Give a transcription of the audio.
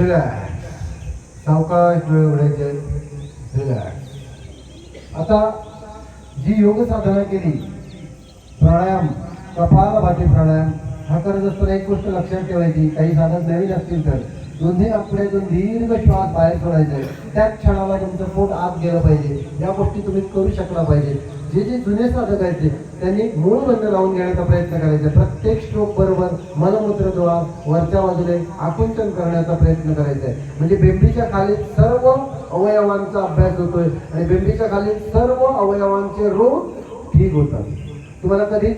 Relax सावकाश वेळ उघडायचे. रिलॅक्स आता जी योग साधना केली प्राणायाम कपालभाती प्राणायाम हा करत असताना एक गोष्ट लक्षात ठेवायची काही साधन नवीन असतील तर. दोन्ही आपल्यातून दीर्घ श्वास बाहेर सोडायचा. आहे त्याच क्षणाला तुमचं पोट आत गेलं पाहिजे. या गोष्टी तुम्ही करू शकला पाहिजे. जे जे जुने साधक आहेत ते त्यांनी मूळ बंद लावून घेण्याचा प्रयत्न करायचा. प्रत्येक स्ट्रोक बरोबर मलमूत्र डोळा वरच्या बाजूने आकुंचन करण्याचा प्रयत्न करायचा आहे. म्हणजे बेंबीच्या खाली सर्व अवयवांचा अभ्यास होतोय आणि बेंबीच्या खाली सर्व अवयवांचे रोग ठीक होतात. तुम्हाला कधीच